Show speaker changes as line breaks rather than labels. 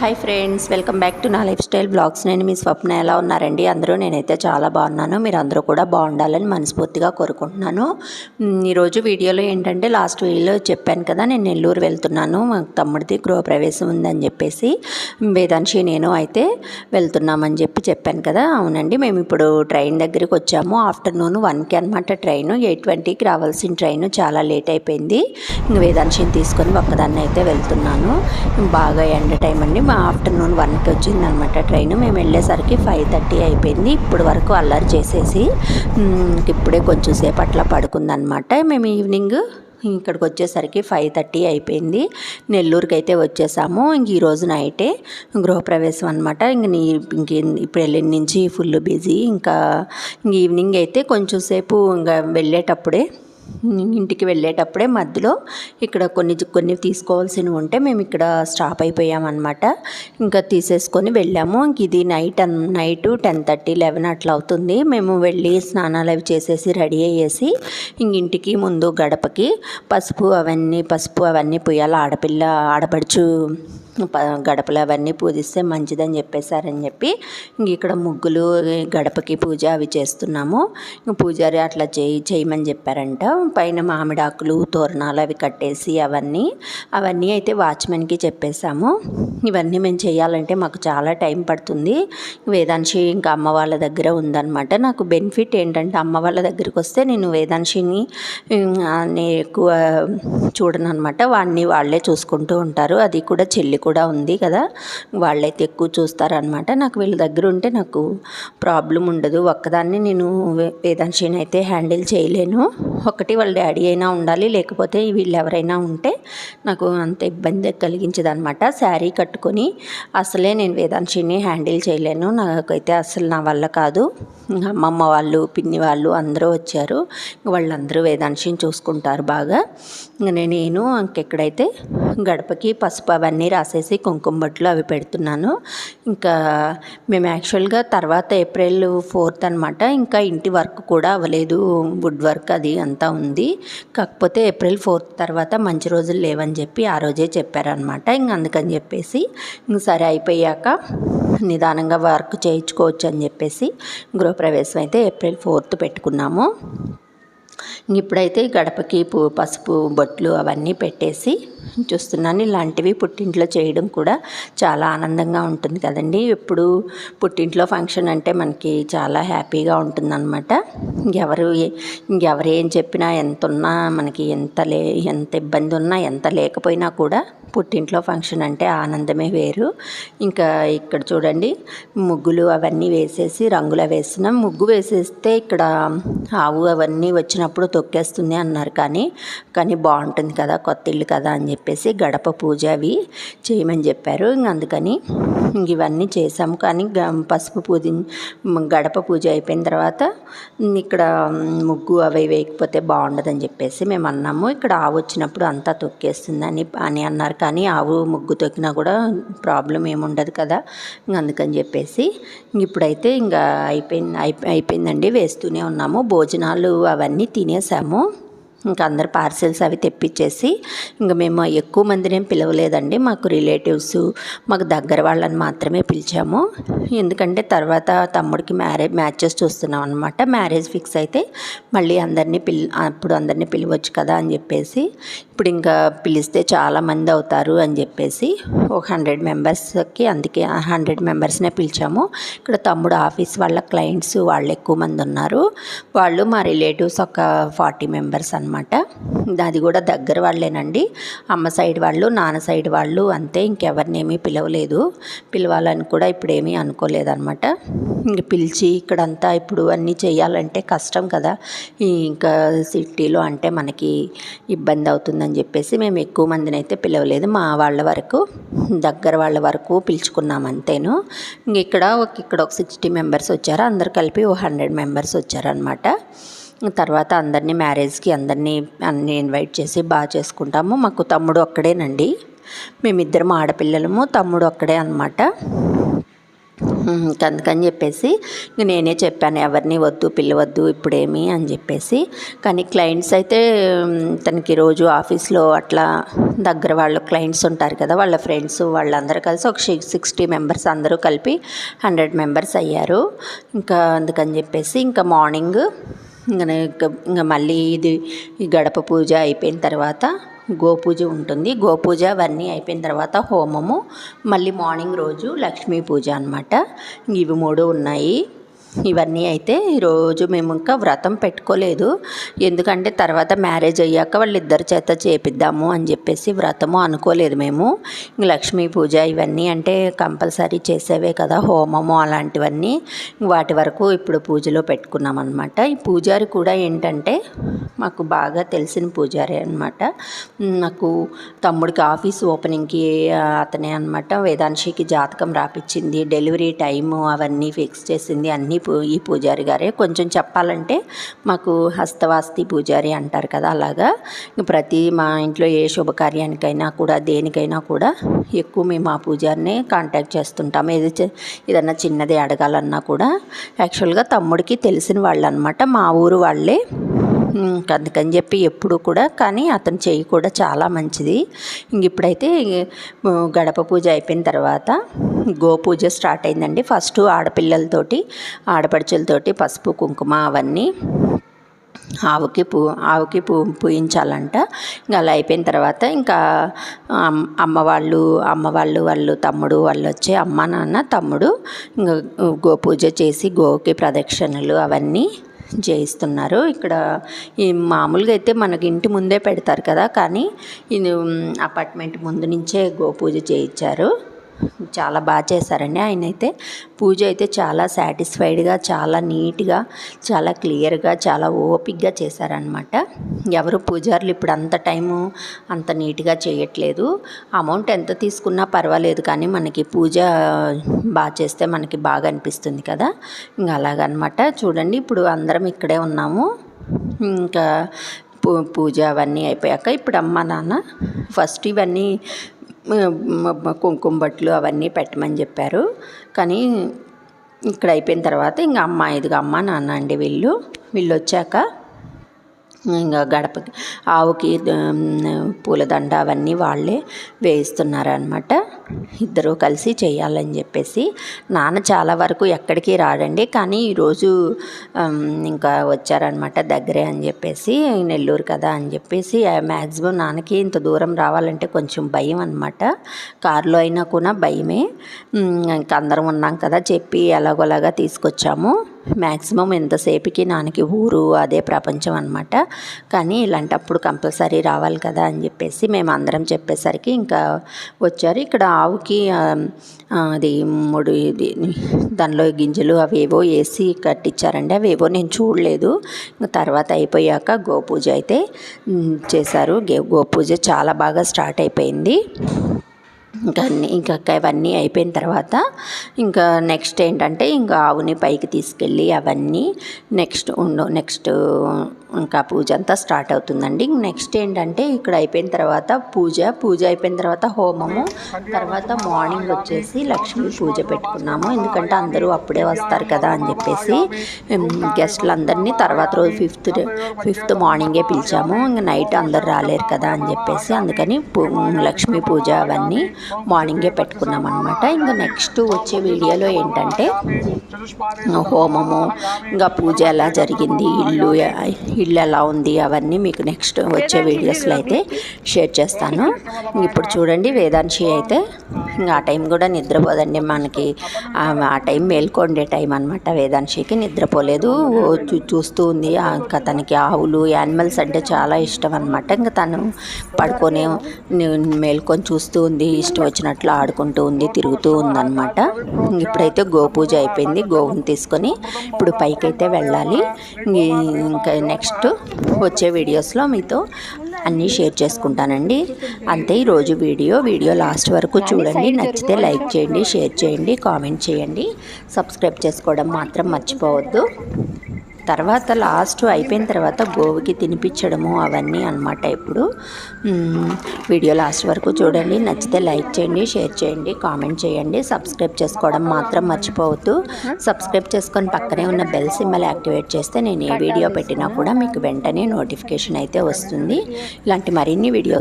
Hi friends welcome back to నా life style blogs నేను మీ స్వప్న ఎలా ఉన్నారండి? అందరూ నేనైతే చాలా బాగున్నాను. మీరు అందరూ కూడా బాగుండాలని మనస్ఫూర్తిగా కోరుకుంటున్నాను. ఈరోజు వీడియోలో ఏంటంటే లాస్ట్ వీడియోలో చెప్పాను కదా నేను నెల్లూరు వెళ్తున్నాను. మా తమ్ముడిది గృహప్రవేశం ఉందని చెప్పేసి వేదాంశి నేను అయితే వెళ్తున్నామని చెప్పి చెప్పాను కదా. అవునండి మేము ఇప్పుడు ట్రైన్ దగ్గరికి వచ్చాము. ఆఫ్టర్నూన్ వన్కి అనమాట ట్రైన్. ఎయిట్ ట్వంటీకి రావాల్సిన ట్రైన్. చాలా లేట్ అయిపోయింది. ఇంక వేదాంశిని తీసుకొని ఒక్కదాన్ని అయితే వెళ్తున్నాను. బాగా ఎండ టైం అండి. మా ఆఫ్టర్నూన్ వన్కి వచ్చింది అనమాట ట్రైన్. మేము వెళ్ళేసరికి ఫైవ్ థర్టీ అయిపోయింది. ఇప్పుడు వరకు అల్లరి చేసేసి ఇప్పుడే కొంచెం సేపు అట్లా పడుకుందనమాట. మేము ఈవినింగ్ ఇక్కడికి వచ్చేసరికి ఫైవ్ థర్టీ అయిపోయింది. నెల్లూరుకి అయితే వచ్చేసాము. ఇంక ఈరోజు నైటే గృహప్రవేశం అనమాట. ఇంక నీ ఇంక ఇప్పుడు వెళ్ళిన నుంచి ఫుల్ బిజీ. ఇంకా ఇంక ఈవినింగ్ అయితే కొంచెం సేపు ఇంకా వెళ్ళేటప్పుడే ఇంటికి వెళ్ళేటప్పుడే మధ్యలో ఇక్కడ కొన్ని కొన్ని తీసుకోవాల్సినవి ఉంటే మేము ఇక్కడ స్టాప్ అయిపోయామన్నమాట ఇంకా తీసేసుకొని వెళ్ళాము. ఇంక ఇది night night ten thirty eleven అట్లా అవుతుంది. మేము వెళ్ళి స్నానాలు అవి చేసేసి రెడీ అయ్యేసి ఇంక ఇంటికి ముందు గడపకి పసుపు అవన్నీ పసుపు అవన్నీ పోయాలి. ఆడపిల్ల ఆడపడుచు గడపలు అవన్నీ పూజిస్తే మంచిదని చెప్పేశారని చెప్పి ఇంక ఇక్కడ ముగ్గులు గడపకి పూజ అవి చేస్తున్నాము. పూజారి అట్లా చేయి చేయమని చెప్పారంట. పైన మామిడాకులు తోరణాలు అవి కట్టేసి అవన్నీ అవన్నీ అయితే వాచ్మెన్కి చెప్పేశాము. ఇవన్నీ మేము చేయాలంటే మాకు చాలా టైం పడుతుంది. వేదాంశి ఇంకా అమ్మ వాళ్ళ దగ్గర ఉందన్నమాట. నాకు బెనిఫిట్ ఏంటంటే అమ్మ వాళ్ళ దగ్గరికి వస్తే నేను వేదాంశిని నేను ఎక్కువ చూడను అనమాట వాడిని వాళ్ళే చూసుకుంటూ ఉంటారు. అది కూడా చెల్లి కూడా ఉంది కదా. వాళ్ళైతే ఎక్కువ చూస్తారనమాట నాకు వీళ్ళ దగ్గర ఉంటే నాకు ప్రాబ్లం ఉండదు. ఒక్కదాన్ని నేను వేదాంశిని అయితే హ్యాండిల్ చేయలేను. ఒకటి వాళ్ళ డాడీ అయినా ఉండాలి లేకపోతే వీళ్ళు ఎవరైనా ఉంటే నాకు అంత ఇబ్బంది కలిగించదు అనమాట శారీ కట్టుకొని అసలే నేను వేదాంశిని హ్యాండిల్ చేయలేను. నాకైతే అసలు నా వల్ల కాదు. అమ్మమ్మ వాళ్ళు పిన్ని వాళ్ళు అందరూ వచ్చారు. వాళ్ళందరూ వేదాంశిని చూసుకుంటారు బాగా. నేను ఇంకెక్కడైతే గడపకి పసుపు అవన్నీ రాసి రాసేసి కుంకుమ బొట్లు అవి పెడుతున్నాను. ఇంకా మేము యాక్చువల్గా తర్వాత ఏప్రిల్ ఫోర్త్ అనమాట ఇంకా ఇంటి వర్క్ కూడా అవ్వలేదు. వుడ్ వర్క్ అది అంతా ఉంది. కాకపోతే ఏప్రిల్ ఫోర్త్ తర్వాత మంచి రోజులు లేవని చెప్పి ఆ రోజే చెప్పారనమాట ఇంక అందుకని చెప్పేసి ఇంక సరే అయిపోయాక నిదానంగా వర్క్ చేయించుకోవచ్చు అని చెప్పేసి గృహప్రవేశం అయితే ఏప్రిల్ ఫోర్త్ పెట్టుకున్నాము. ఇంక ఇప్పుడైతే గడపకి పూ పసుపు బొట్లు అవన్నీ పెట్టేసి చూస్తున్నాను ఇలాంటివి పుట్టింట్లో చేయడం కూడా చాలా ఆనందంగా ఉంటుంది కదండి. ఎప్పుడు పుట్టింట్లో ఫంక్షన్ అంటే మనకి చాలా హ్యాపీగా ఉంటుందన్నమాట. ఇంకెవరు ఇంకెవరు ఏం చెప్పినా ఎంత ఉన్నా మనకి ఎంత లే ఎంత ఇబ్బంది ఉన్నా ఎంత లేకపోయినా కూడా పుట్టింట్లో ఫంక్షన్ అంటే ఆనందమే వేరు. ఇంకా ఇక్కడ చూడండి ముగ్గులు అవన్నీ వేసేసి రంగులు వేసినాం ముగ్గు వేసేస్తే ఇక్కడ ఆవు అవన్నీ వచ్చినప్పుడు తొక్కేస్తుంది అన్నారు కానీ కానీ బాగుంటుంది కదా కొత్త ఇల్లు కదా అని చెప్పేసి గడప పూజ అవి చేయమని చెప్పారు. అందుకని ఇవన్నీ చేసాము. కానీ గ- పసుపు పూజ గడప పూజ అయిపోయిన తర్వాత ఇక్కడ ముగ్గు అవి వేయకపోతే బాగుండదని చెప్పేసి మేము అన్నాము. ఇక్కడ ఆవు వచ్చినప్పుడు అంతా తొక్కేస్తుందని అని అన్నారు. కానీ ఆవు ముగ్గు తొక్కినా కూడా ప్రాబ్లం ఏముండదు కదా. అందుకని చెప్పేసి ఇప్పుడైతే ఇంకా అయిపోయింది అయిపోయిందండి. వేస్తూనే ఉన్నాము. భోజనాలు అవన్నీ తినేసాము. ఇంకా అందరు పార్సెల్స్ అవి తెప్పించేసి ఇంకా మేము ఎక్కువ మందిని పిలవలేదండి. మాకు రిలేటివ్స్ మాకు దగ్గర వాళ్ళని మాత్రమే పిలిచాము. ఎందుకంటే తర్వాత తమ్ముడికి మ్యారేజ్ మ్యాచెస్ చూస్తున్నాం అనమాట మ్యారేజ్ ఫిక్స్ అయితే మళ్ళీ అందరినీ పిల్ అప్పుడు అందరినీ పిలవచ్చు కదా అని చెప్పేసి ఇప్పుడు ఇంకా పిలిస్తే చాలా మంది అవుతారు అని చెప్పేసి ఒక హండ్రెడ్ మెంబర్స్కి అందుకే హండ్రెడ్ మెంబర్స్నే పిలిచాము. ఇక్కడ తమ్ముడు ఆఫీస్ వాళ్ళ క్లయింట్స్ వాళ్ళు ఎక్కువ మంది ఉన్నారు. వాళ్ళు మా రిలేటివ్స్ ఒక ఫార్టీ మెంబర్స్ అనమాట అది కూడా దగ్గర వాళ్ళేనండి. అమ్మ సైడ్ వాళ్ళు నాన్న సైడ్ వాళ్ళు అంతే ఇంకెవరినేమీ పిలవలేదు. పిలవాలని కూడా ఇప్పుడు ఏమీ అనుకోలేదన్నమాట. ఇంక పిలిచి ఇక్కడంతా ఇప్పుడు అన్నీ చేయాలంటే కష్టం కదా. ఇంకా సిటీలో అంటే మనకి ఇబ్బంది అవుతుందని చెప్పేసి మేము ఎక్కువ మందిని అయితే పిలవలేదు. మా వాళ్ళ వరకు దగ్గర వాళ్ళ వరకు పిలుచుకున్నాం అంతేను. ఇంక ఇక్కడ ఒక ఇక్కడ ఒక సిక్స్టీ మెంబర్స్ వచ్చారు. అందరు కలిపి ఓ హండ్రెడ్ మెంబర్స్ వచ్చారనమాట తర్వాత అందరినీ మ్యారేజ్కి అందరినీ అన్ని ఇన్వైట్ చేసి బాగా చేసుకుంటాము. మాకు తమ్ముడు ఒక్కడేనండి. మేమిద్దరం ఆడపిల్లలము తమ్ముడు ఒక్కడే అనమాట అందుకని చెప్పేసి ఇంక నేనే చెప్పాను ఎవరిని వద్దు పిలవద్దు ఇప్పుడేమి అని చెప్పేసి. కానీ క్లయింట్స్ అయితే తనకి రోజు ఆఫీస్లో అట్లా దగ్గర వాళ్ళు క్లయింట్స్ ఉంటారు కదా వాళ్ళ ఫ్రెండ్స్ వాళ్ళందరూ కలిసి ఒక సిక్స్టీ మెంబర్స్ అందరూ కలిపి హండ్రెడ్ మెంబర్స్ అయ్యారు. ఇంకా అందుకని చెప్పేసి ఇంకా మార్నింగ్ ఇంకా ఇంకా మళ్ళీ ఇది గడప పూజ అయిపోయిన తర్వాత గోపూజ ఉంటుంది. గోపూజ అవన్నీ అయిపోయిన తర్వాత హోమము మళ్ళీ మార్నింగ్ రోజు లక్ష్మీ పూజ అనమాట ఇవి మూడు ఉన్నాయి. ఇవన్నీ అయితే ఈరోజు మేము ఇంకా వ్రతం పెట్టుకోలేదు. ఎందుకంటే తర్వాత మ్యారేజ్ అయ్యాక వాళ్ళిద్దరి చేత చేపిద్దాము అని చెప్పేసి వ్రతము అనుకోలేదు మేము. ఇంక లక్ష్మీ పూజ ఇవన్నీ అంటే కంపల్సరీ చేసేవే కదా హోమము అలాంటివన్నీ. వాటి వరకు ఇప్పుడు పూజలో పెట్టుకున్నాం అనమాట ఈ పూజారి కూడా ఏంటంటే మాకు బాగా తెలిసిన పూజారి అనమాట నాకు తమ్ముడికి ఆఫీస్ ఓపెనింగ్కి అతనే అనమాట వేదాంశికి జాతకం రాపిచ్చింది డెలివరీ టైము అవన్నీ ఫిక్స్ చేసింది అన్నీ ఈ పూజారి గారే. కొంచెం చెప్పాలంటే మాకు హస్తవాస్తి పూజారి అంటారు కదా అలాగా. ప్రతి మా ఇంట్లో ఏ శుభకార్యానికైనా కూడా దేనికైనా కూడా ఎక్కువ మేము ఆ పూజారిని కాంటాక్ట్ చేస్తుంటాం. ఏది ఏదన్నా చిన్నది అడగాలన్నా కూడా యాక్చువల్గా తమ్ముడికి తెలిసిన వాళ్ళు అనమాట మా ఊరు వాళ్ళే అందుకని చెప్పి ఎప్పుడు కూడా కానీ అతని చెయ్యి కూడా చాలా మంచిది. ఇంక ఇప్పుడైతే గడప పూజ అయిపోయిన తర్వాత గోపూజ స్టార్ట్ అయిందండి. ఫస్ట్ ఆడపిల్లలతోటి ఆడపడుచులతోటి పసుపు కుంకుమ అవన్నీ ఆవుకి పూ ఆవుకి పూ పూయించాలంట. ఇంకా అలా అయిపోయిన తర్వాత ఇంకా అమ్మ వాళ్ళు అమ్మ వాళ్ళు వాళ్ళు తమ్ముడు వాళ్ళు వచ్చి అమ్మ నాన్న తమ్ముడు ఇంకా గోపూజ చేసి గోకి ప్రదక్షిణలు అవన్నీ చేయిస్తున్నారు ఇక్కడ ఈ మామూలుగా అయితే మనకి ఇంటి ముందే పెడతారు కదా కానీ ఇది అపార్ట్మెంట్ ముందు నుంచే గోపూజ చేయించారు. చాలా బాగా చేశారండి. ఆయన అయితే పూజ అయితే చాలా సాటిస్ఫైడ్గా చాలా నీట్గా చాలా క్లియర్గా చాలా ఓపిక్గా చేశారనమాట ఎవరు పూజారులు ఇప్పుడు అంత టైము అంత నీట్గా చేయట్లేదు. అమౌంట్ ఎంత తీసుకున్నా పర్వాలేదు కానీ మనకి పూజ బాగా చేస్తే మనకి బాగా అనిపిస్తుంది కదా. ఇంకా అలాగనమాట చూడండి ఇప్పుడు అందరం ఇక్కడే ఉన్నాము. ఇంకా పూ పూజ అవన్నీ అయిపోయాక ఇప్పుడు అమ్మ నాన్న ఫస్ట్ ఇవన్నీ కుంకుమ బట్లు అవన్నీ పెట్టమని చెప్పారు. కానీ ఇక్కడ అయిపోయిన తర్వాత ఇంకా అమ్మ ఇదిగో అమ్మ నాన్న అండి వీళ్ళు. వీళ్ళు వచ్చాక ఇంకా గడపకి ఆవుకి పూలదండ అవన్నీ వాళ్ళే వేయిస్తున్నారనమాట ఇద్దరూ కలిసి చేయాలని చెప్పేసి నాన్న చాలా వరకు ఎక్కడికి రాడండి కానీ ఈరోజు ఇంకా వచ్చారనమాట దగ్గరే అని చెప్పేసి నెల్లూరు కదా అని చెప్పేసి మ్యాక్సిమం నాన్నకి ఇంత దూరం రావాలంటే కొంచెం భయం అనమాట కారులో అయినా కూడా భయమే. ఇంకా అందరం ఉన్నాం కదా చెప్పి ఎలాగోలాగా తీసుకొచ్చాము. మ్యాక్సిమం ఎంతసేపుకి నాన్నకి ఊరు అదే ప్రపంచం అనమాట కానీ ఇలాంటప్పుడు కంపల్సరీ రావాలి కదా అని చెప్పేసి మేము అందరం చెప్పేసరికి ఇంకా వచ్చారు. ఇక్కడ ఆవుకి అది మూడు దానిలో గింజలు అవేవో వేసి కట్టించారండి. అవేవో నేను చూడలేదు. ఇంకా తర్వాత అయిపోయాక గోపూజ అయితే చేశారు. గే- గోపూజ చాలా బాగా స్టార్ట్ అయిపోయింది. ఇంకా అన్ని ఇంకా ఇవన్నీ అయిపోయిన తర్వాత ఇంకా నెక్స్ట్ ఏంటంటే ఇంకా ఆవుని పైకి తీసుకెళ్ళి అవన్నీ నెక్స్ట్ ఉండు నెక్స్ట్ ఇంకా పూజ అంతా స్టార్ట్ అవుతుందండి. నెక్స్ట్ ఏంటంటే ఇక్కడ అయిపోయిన తర్వాత పూజ పూజ అయిపోయిన తర్వాత హోమము తర్వాత మార్నింగ్ వచ్చేసి లక్ష్మి పూజ పెట్టుకున్నాము. ఎందుకంటే అందరూ అప్పుడే వస్తారు కదా అని చెప్పేసి గెస్ట్లు అందరినీ తర్వాత రోజు ఫిఫ్త్ ఫిఫ్త్ మార్నింగే పిలిచాము. ఇంకా నైట్ అందరు రాలేరు కదా అని చెప్పేసి అందుకని పూ- లక్ష్మీ పూజ అవన్నీ మార్నింగే పెట్టుకున్నాం అనమాట ఇంకా నెక్స్ట్ వచ్చే వీడియోలో ఏంటంటే హోమము ఇంకా పూజ ఎలా జరిగింది ఇల్లు ఇల్లు ఎలా ఉంది అవన్నీ మీకు నెక్స్ట్ వచ్చే వీడియోస్లో అయితే షేర్ చేస్తాను. ఇప్పుడు చూడండి వేదాంశి అయితే ఇంకా ఆ టైం కూడా నిద్రపోదండి మనకి. ఆ టైం మేల్కొండే టైం అనమాట వేదాంశికి. నిద్రపోలేదు చూ- చూస్తూ ఉంది. ఇంకా తనకి ఆవులు యానిమల్స్ అంటే చాలా ఇష్టం అనమాట ఇంకా తను పడుకొని మేల్కొని చూస్తూ ఉంది ఇష్టం వచ్చినట్లు ఆడుకుంటూ ఉంది తిరుగుతూ ఉందన్నమాట. ఇప్పుడైతే గోపూజ అయిపోయింది గోవుని తీసుకొని ఇప్పుడు పైకైతే వెళ్ళాలి. ఇంకా నెక్స్ట్ వచ్చే వీడియోస్లో మీతో అన్నీ షేర్ చేసుకుంటానండి. అంతే ఈరోజు వీడియో. వీడియో లాస్ట్ వరకు చూడండి. నచ్చితే లైక్ చేయండి షేర్ చేయండి కామెంట్ చేయండి. సబ్స్క్రైబ్ చేసుకోవడం మాత్రం మర్చిపోవద్దు. తర్వాత లాస్ట్ అయిపోయిన తర్వాత గోవుకి తినిపించడము అవన్నీ అనమాట ఇప్పుడు. వీడియో లాస్ట్ వరకు చూడండి. నచ్చితే లైక్ చేయండి షేర్ చేయండి కామెంట్ చేయండి. సబ్స్క్రైబ్ చేసుకోవడం మాత్రం మర్చిపోవద్దు. సబ్స్క్రైబ్ చేసుకొని పక్కనే ఉన్న బెల్ సింబల్ యాక్టివేట్ చేస్తే నేను ఏ వీడియో పెట్టినా కూడా మీకు వెంటనే నోటిఫికేషన్ అయితే వస్తుంది. ఇలాంటి మరిన్ని వీడియోస్